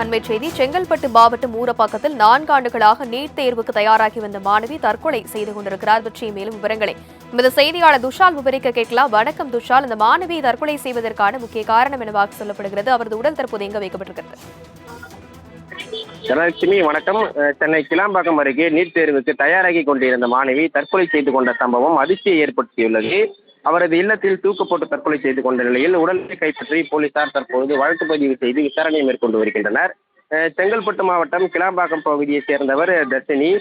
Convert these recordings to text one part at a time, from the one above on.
அண்மை செய்தி செங்கல்பட்டு மாவட்டம் ஊரப்பாக்கத்தில் நான்கு ஆண்டுகளாக நீட் தேர்வுக்கு தயாராகி வந்த மாணவி தற்கொலை செய்து கொண்டிருக்கிறார். பற்றிய மேலும் விவரங்களை. நமது செய்தியாளர் துஷால் விவரிக்க கேட்கலாம். வணக்கம் துஷால். இந்த மாணவி தற்கொலை செய்வதற்கான முக்கிய காரணம் என்னவாக சொல்லப்படுகிறது. அவரது உடல் தற்போது எங்க வைக்கப்பட்டிருக்கிறது? தனலட்சுமி வணக்கம். சென்னை கிளாம்பாக்கம் அருகே நீட் தேர்வுக்கு தயாராகி கொண்டிருந்த மாணவி தற்கொலை செய்து கொண்ட சம்பவம் அதிர்ச்சியை ஏற்படுத்தியுள்ளது. அவரது இல்லத்தில் தூக்கு போட்டு தற்கொலை செய்து கொண்ட நிலையில் உடலை கைப்பற்றி போலீசார் தற்போது வழக்கு பதிவு செய்து விசாரணை மேற்கொண்டு வருகின்றனர். செங்கல்பட்டு மாவட்டம் கிளாம்பாக்கம் பகுதியைச் சேர்ந்தவர் தர்ஷினி.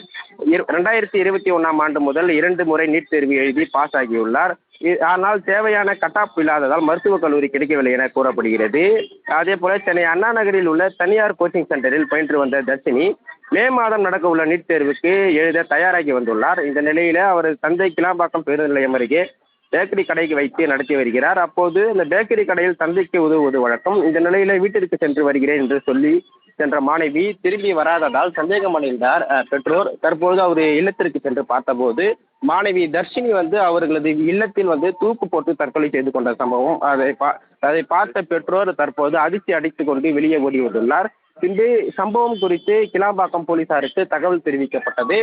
இரு- ரெண்டாயிரத்தி இருபத்தி ஒன்றாம் ஆண்டு முதல் இரண்டு முறை நீட் தேர்வு எழுதி பாஸ் ஆகியுள்ளார். ஆனால் தேவையான கட்டாப் இல்லாததால் மருத்துவக் கல்லூரி கிடைக்கவில்லை என கூறப்படுகிறது. அதே போல சென்னை அண்ணா நகரில் உள்ள தனியார் கோச்சிங் சென்டரில் பயின்று வந்த தர்ஷினி மே மாதம் நடக்க உள்ள நீட் தேர்வுக்கு எழுத தயாராகி வந்துள்ளார். இந்த நிலையில அவரது தந்தை கிளாம்பாக்கம் பேருந்து நிலையம் அருகே பேக்கரி கடைக்கு வைத்து நடத்தி வருகிறார். அப்போது இந்த பேக்கரி கடையில் தந்தைக்கு உதவுவது வழக்கம். இந்த நிலையில வீட்டிற்கு சென்று வருகிறேன் என்று சொல்லி சென்ற மாணவி திரும்பி வராததால் சந்தேகமடைந்தார் அடைந்தார். பெற்றோர் தற்போது அவர் இல்லத்திற்கு சென்று பார்த்தபோது மாணவி தர்ஷினி வந்து அவர்களது இல்லத்தில் வந்து தூக்கு போட்டு தற்கொலை செய்து கொண்ட சம்பவம். அதை பா அதை பார்த்த பெற்றோர் தற்போது அதிர்ச்சி அடித்துக் கொண்டு வெளியே ஓடி வந்துள்ளார். பின்பு சம்பவம் குறித்து கிளாம்பாக்கம் போலீசாருக்கு தகவல் தெரிவிக்கப்பட்டது.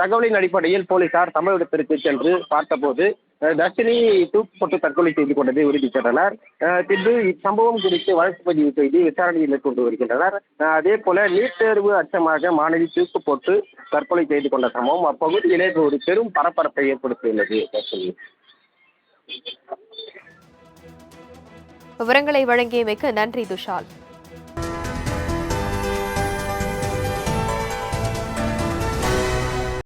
தகவலின் அடிப்படையில் போலீசார் சம்பவ இடத்திற்கு சென்று பார்த்தபோது தர்ஷினி தூக்கு போட்டு தற்கொலை செய்து கொண்டதை உறுதி செய்தனர். பின்பு இச்சம்பவம் குறித்து வழக்கு பதிவு செய்து விசாரணை மேற்கொண்டு வருகின்றனர். அதே போல நீட் தேர்வு அச்சமாக மாணவி தூக்கு போட்டு தற்கொலை செய்து கொண்ட சம்பவம் அப்பகுதியிலே ஒரு பெரும் பரபரப்பை ஏற்படுத்தியுள்ளது தர்ஷினி. விவரங்களை வழங்கியமைக்கு நன்றி துஷால்.